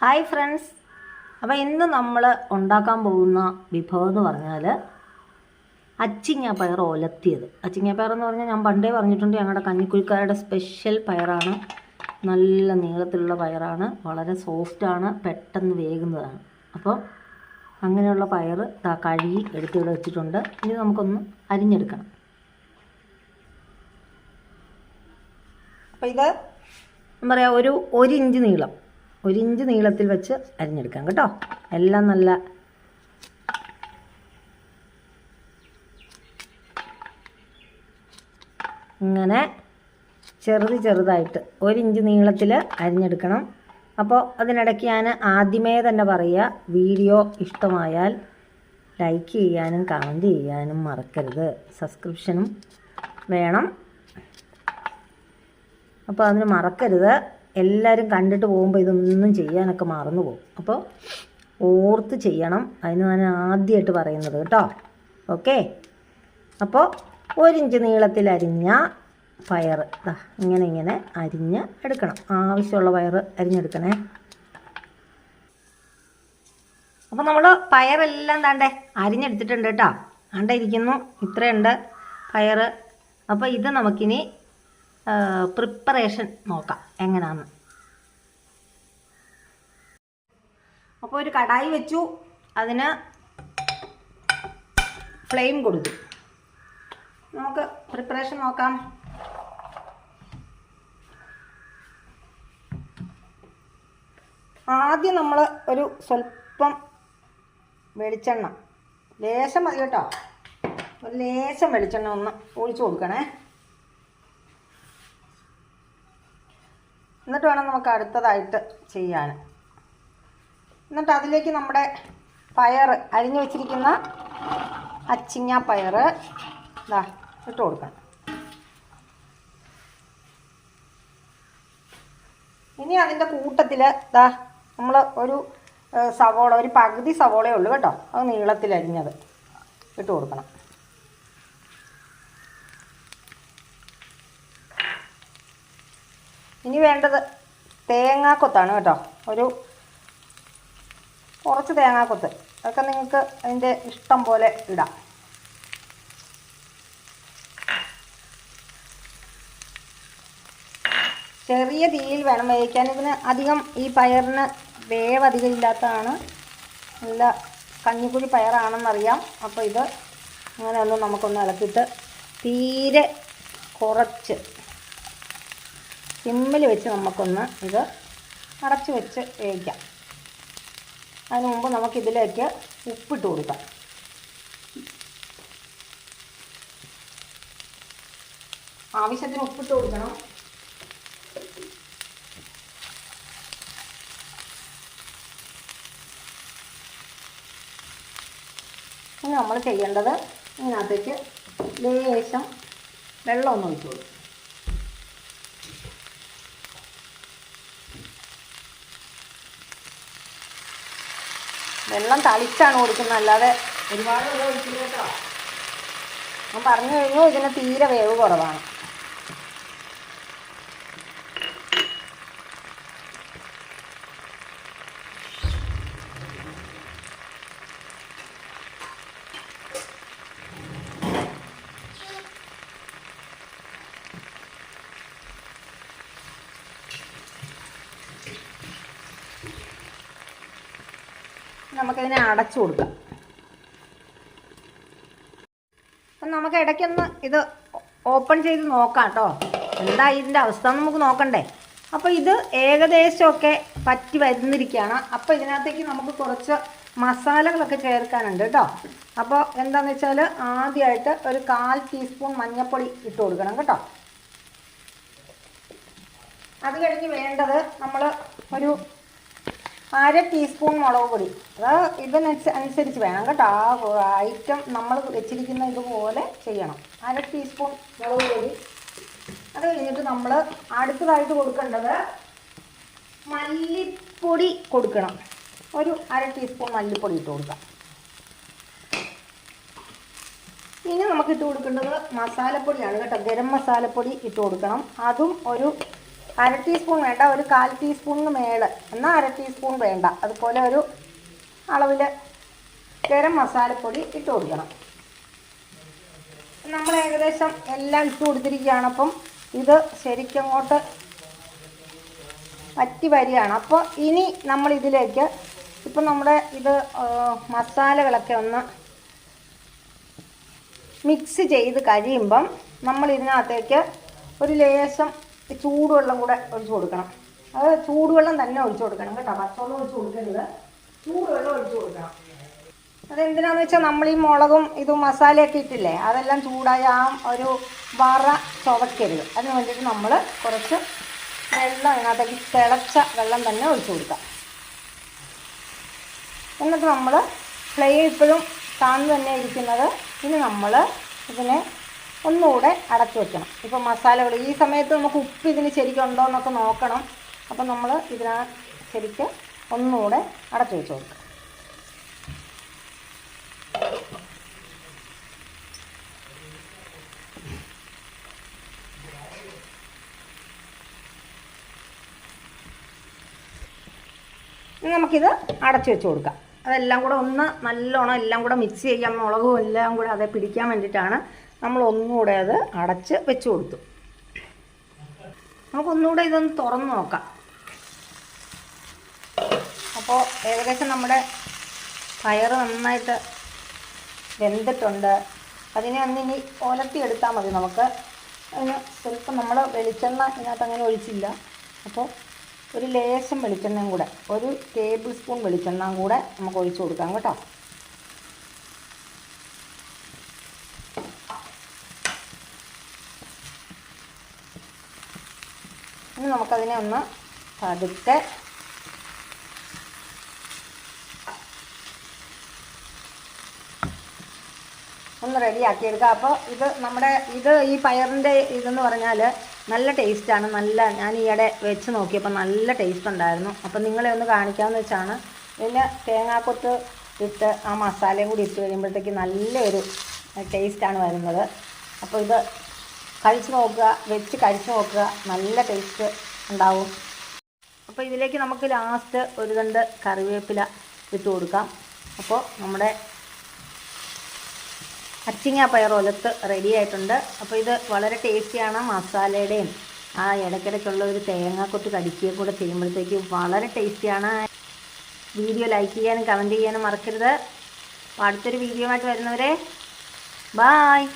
Hi friends. അപ്പോൾ ഇന്ന് നമ്മൾ ഉണ്ടാക്കാൻ പോകുന്ന വിഭവം എന്ന് പറഞ്ഞാൽ അച്ചിങ്ങ പയർ ഒലത്തിയത് അച്ചിങ്ങ പയർ എന്ന് പറഞ്ഞാൽ ഞാൻ പണ്ടേ പറഞ്ഞിട്ടുണ്ട് ഞങ്ങളുടെ കഞ്ഞിക്കുഴിക്കാരുടെ സ്പെഷ്യൽ പയറാണ്. നല്ല നീളത്തിലുള്ള പയറാണ്. വളരെ സോഫ്റ്റാണ് പെട്ടെന്ന് വേകുന്നതാണ്. അപ്പോൾ അങ്ങനെയുള്ള പയർ കഴുകി എടുത്തിവിടെ വെച്ചിട്ടുണ്ട്. ഇനി നമുക്കൊന്ന് അരിഞ്ഞെടുക്കണം. അപ്പോൾ ഇത് എന്താ പറയുക ഒരു ഒരു ഇഞ്ച് നീളം. ഒരു ഇഞ്ച് നീളത്തിൽ വെച്ച് അരിഞ്ഞെടുക്കാം കേട്ടോ. എല്ലാം നല്ല ഇങ്ങനെ ചെറുത് ചെറുതായിട്ട് ഒരു ഇഞ്ച് നീളത്തിൽ അരിഞ്ഞെടുക്കണം. അപ്പോൾ അതിനിടയ്ക്ക് ഞാൻ ആദ്യമേ തന്നെ പറയുക വീഡിയോ ഇഷ്ടമായാൽ ലൈക്ക് ചെയ്യാനും കമന്റ് ചെയ്യാനും മറക്കരുത്. സബ്സ്ക്രിപ്ഷനും വേണം. അപ്പോൾ അതിന് മറക്കരുത്. എല്ലാവരും കണ്ടിട്ട് പോകുമ്പോൾ ഇതൊന്നും ചെയ്യാനൊക്കെ മറന്നു പോകും. അപ്പോൾ ഓർത്ത് ചെയ്യണം. അതിന് ഞാൻ ആദ്യമായിട്ട് പറയുന്നത് കേട്ടോ. ഓക്കെ? അപ്പോൾ ഒരിഞ്ച് നീളത്തിൽ അരിഞ്ഞ പയർ ഇങ്ങനെ ഇങ്ങനെ അരിഞ്ഞ് എടുക്കണം. ആവശ്യമുള്ള പയർ അരിഞ്ഞെടുക്കണേ. അപ്പോൾ നമ്മൾ പയറെല്ലാം താണ്ടേ അരിഞ്ഞെടുത്തിട്ടുണ്ട് കേട്ടോ. ആണ്ട ഇരിക്കുന്നു. ഇത്രയുണ്ട് പയർ അപ്പോൾ ഇത് നമുക്കിനി പ്രിപ്പറേഷൻ നോക്കാം. എങ്ങനെയാന്ന് അപ്പോൾ ഒരു കടായി വെച്ചു. അതിന് ഫ്ലെയിം കൊടുത്തു. നമുക്ക് പ്രിപ്പറേഷൻ നോക്കാം. ആദ്യം നമ്മൾ ഒരു സ്വല്പം വെളിച്ചെണ്ണ. ലേശം മതി കേട്ടോ. ഒരു ലേശം വെളിച്ചെണ്ണ ഒന്ന് ഒഴിച്ചു കൊടുക്കണേ. എന്നിട്ട് വേണം നമുക്ക് അടുത്തതായിട്ട് ചെയ്യാൻ. എന്നിട്ട് അതിലേക്ക് നമ്മുടെ പയർ അരിഞ്ഞു വെച്ചിരിക്കുന്ന അച്ചിങ്ങ പയർ ഇതാ ഇട്ട് കൊടുക്കണം ഇനി അതിന്റെ കൂട്ടത്തിൽ ഇതാ നമ്മൾ ഒരു സവോള ഒരു പകുതി സവോളയേ ഉള്ളൂ കേട്ടോ. അത് നീളത്തിൽ അരിഞ്ഞത് ഇട്ട് കൊടുക്കണം. ഇനി വേണ്ടത് തേങ്ങാക്കൊത്താണ് കേട്ടോ. ഒരു കുറച്ച് തേങ്ങാക്കൊത്ത്. അതൊക്കെ നിങ്ങൾക്ക് അതിന്റെ ഇഷ്ടം പോലെ ഇടാം. ചെറിയ തീയിൽ വേണം വേവിക്കാൻ. ഇതിന് അധികം ഈ പയറിന് വേവ് അധികം ഇല്ലാത്തതാണ്. നല്ല കഞ്ഞിക്കുഴി പയറാണെന്നറിയാം. അപ്പോൾ ഇത് അങ്ങനെ ഒന്ന് നമുക്കൊന്ന് ഇളക്കിയിട്ട് തീരെ കുറച്ച് സിമ്മിൽ വെച്ച് നമുക്കൊന്ന് ഇത് അടച്ച് വെച്ച് വേവിക്കാം. അതിന് മുമ്പ് നമുക്കിതിലേക്ക് ഉപ്പിട്ട് കൊടുക്കാം. ആവശ്യത്തിന് ഉപ്പിട്ട് കൊടുക്കണം. ഇനി നമ്മൾ ചെയ്യേണ്ടത് ഇതിനകത്തേക്ക് ലേശം വെള്ളം ഒന്നും ഒഴിച്ചു കൊടുക്കും. വെള്ളം തളിച്ചാണ് കൊടുക്കുന്നത് അല്ലാതെ ഒരുപാട് വെള്ളം ഒഴിക്കില്ല കേട്ടോ. ഞാൻ പറഞ്ഞു കഴിഞ്ഞു ഇതിന് തീരെ വേവ് കുറവാണ്. നമുക്കിതിനെ അടച്ചു കൊടുക്കാം. അപ്പം നമുക്ക് ഇടയ്ക്കൊന്ന് ഇത് ഓപ്പൺ ചെയ്ത് നോക്കാം കേട്ടോ. എന്താ ഇതിന്റെ അവസ്ഥ നമുക്ക് നോക്കണ്ടേ. അപ്പോൾ ഇത് ഏകദേശമൊക്കെ പറ്റി വരുന്നിരിക്കുകയാണ് അപ്പോൾ ഇതിനകത്തേക്ക് നമുക്ക് കുറച്ച് മസാലകളൊക്കെ ചേർക്കാനുണ്ട് കേട്ടോ. അപ്പോൾ എന്താണെന്ന് വെച്ചാൽ ആദ്യമായിട്ട് ഒരു കാൽ ടീസ്പൂൺ മഞ്ഞൾപ്പൊടി ഇട്ട് കൊടുക്കണം കേട്ടോ. അത് കഴിഞ്ഞ് വേണ്ടത് നമ്മൾ ഒരു അര ടീസ്പൂൺ മുളക് പൊടി. അത് ഇതിനനുസ അനുസരിച്ച് വേണം കേട്ടോ. ആ ഐറ്റം നമ്മൾ വെച്ചിരിക്കുന്ന ഇതുപോലെ ചെയ്യണം. അര ടീസ്പൂൺ മുളക് പൊടി. അത് കഴിഞ്ഞിട്ട് നമ്മൾ അടുത്തതായിട്ട് കൊടുക്കേണ്ടത് മല്ലിപ്പൊടി കൊടുക്കണം. ഒരു അര ടീസ്പൂൺ മല്ലിപ്പൊടി ഇട്ട് കൊടുക്കാം. ഇനി നമുക്ക് ഇട്ട് കൊടുക്കേണ്ടത് മസാലപ്പൊടിയാണ് കേട്ടോ. ഗരം മസാലപ്പൊടി ഇട്ട് കൊടുക്കണം. അതും ഒരു അര ടീസ്പൂൺ വേണ്ട ഒരു കാൽ ടീസ്പൂണിന് മേൾ. എന്നാൽ അര ടീസ്പൂൺ വേണ്ട. അതുപോലെ ഒരു അളവിൽ ഗരം മസാലപ്പൊടി ഇട്ട് കൊടുക്കണം. നമ്മൾ ഏകദേശം എല്ലാം ഇട്ട് കൊടുത്തിരിക്കുകയാണ്. അപ്പം ഇത് ശരിക്കും അങ്ങോട്ട് വറ്റി വരികയാണ്. അപ്പോൾ ഇനി നമ്മൾ ഇതിലേക്ക് ഇപ്പം നമ്മുടെ ഇത് മസാലകളൊക്കെ ഒന്ന് മിക്സ് ചെയ്ത് കഴിയുമ്പം നമ്മൾ ഇതിനകത്തേക്ക് ഒരു ലേശം ചൂടുവെള്ളം കൂടെ ഒഴിച്ചു കൊടുക്കണം. അത് ചൂടുവെള്ളം തന്നെ ഒഴിച്ചു കൊടുക്കണം കേട്ടോ. പച്ചവെള്ളം ഒഴിച്ചു കൊടുക്കരുത്. ചൂടുവെള്ളം ഒഴിച്ചു കൊടുക്കണം. അതെന്തിനാന്ന് വെച്ചാൽ നമ്മൾ ഈ മുളകും ഇതും മസാലയൊക്കെ ഇട്ടില്ലേ അതെല്ലാം ചൂടായ ആ ഒരു വറ ചുവക്കരുത്. അതിന് വേണ്ടിയിട്ട് നമ്മൾ കുറച്ച് വെള്ളം അതിനകത്തേക്ക് തിളച്ച വെള്ളം തന്നെ ഒഴിച്ചു കൊടുക്കാം. എന്നിട്ട് നമ്മൾ ഫ്ലെയിം ഇപ്പോഴും താന്ന് തന്നെ ഇരിക്കുന്നത്. ഇനി നമ്മൾ ഇതിനെ ഒന്നുകൂടെ അടച്ചു വെക്കണം. ഇപ്പോൾ മസാലകൾ ഈ സമയത്ത് നമുക്ക് ഉപ്പ് ഇതിന് ശരിക്കും ഉണ്ടോ എന്നൊക്കെ നോക്കണം. അപ്പം നമ്മൾ ഇതിനാ ശരിക്ക് ഒന്നുകൂടെ അടച്ചു വെച്ച് കൊടുക്കുക ഇനി നമുക്കിത് അടച്ചു വെച്ച് കൊടുക്കാം. അതെല്ലാം കൂടെ ഒന്ന് നല്ലോണം എല്ലാം കൂടെ മിക്സ് ചെയ്യാം. മുളകും എല്ലാം കൂടെ അതേ പിടിക്കാൻ വേണ്ടിയിട്ടാണ് നമ്മൾ ഒന്നുകൂടെ അത് അടച്ച് വെച്ച് കൊടുത്തു. നമുക്കൊന്നുകൂടെ ഇതൊന്ന് തുറന്ന് നോക്കാം. അപ്പോൾ ഏകദേശം നമ്മുടെ പയർ നന്നായിട്ട് വെന്തിട്ടുണ്ട്. അതിനെ ഒന്നിനി ഇനി എടുത്താൽ മതി നമുക്ക്. അതിന് സ്വല്പം നമ്മൾ വെളിച്ചെണ്ണ ഇതിനകത്ത് അങ്ങനെ ഒഴിച്ചില്ല. അപ്പോൾ ഒരു ലേശം വെളിച്ചെണ്ണയും കൂടെ ഒരു ടേബിൾ സ്പൂൺ വെളിച്ചെണ്ണയും കൂടെ നമുക്ക് ഒഴിച്ചു കൊടുക്കാം കേട്ടോ. ഇനി നമുക്കതിനെ ഒന്ന് പതുക്കെ ഒന്ന് റെഡിയാക്കി എടുക്കുക അപ്പോൾ ഇത് നമ്മുടെ ഇത് ഈ പയറിന്റെ ഇതെന്ന് പറഞ്ഞാൽ നല്ല ടേസ്റ്റാണ്. നല്ല ഞാൻ ഈയിടെ വെച്ച് നോക്കിയപ്പോൾ നല്ല ടേസ്റ്റ് ഉണ്ടായിരുന്നു. അപ്പോൾ നിങ്ങളെ ഒന്ന് കാണിക്കാമെന്ന് വെച്ചാണ്. പിന്നെ തേങ്ങാക്കൊത്ത് ഇട്ട് ആ മസാലയും കൂടി ഇട്ട് കഴിയുമ്പോഴത്തേക്ക് നല്ലൊരു ടേസ്റ്റാണ് വരുന്നത്. അപ്പോൾ ഇത് കഴിച്ച് നോക്കുക വെച്ച് കഴിച്ച് നോക്കുക നല്ല ടേസ്റ്റ് ഉണ്ടാവും. അപ്പോൾ ഇതിലേക്ക് നമുക്ക് ലാസ്റ്റ് ഒരു രണ്ട് കറിവേപ്പില ഇട്ട് കൊടുക്കാം. അപ്പോൾ നമ്മുടെ അച്ചിങ്ങ പയർ ഒലത്ത് റെഡി ആയിട്ടുണ്ട്. അപ്പോൾ ഇത് വളരെ ടേസ്റ്റിയാണ് മസാലയുടെയും ആ ഇടയ്ക്കിടയ്ക്കുള്ള ഒരു തേങ്ങാക്കൊത്ത് കടിക്കുകയും കൂടെ ചെയ്യുമ്പോഴത്തേക്കും വളരെ ടേസ്റ്റിയാണ് വീഡിയോ ലൈക്ക് ചെയ്യാനും കമന്റ് ചെയ്യാനും മറക്കരുത്. അടുത്തൊരു വീഡിയോ ആയിട്ട് വരുന്നവരെ ബായ്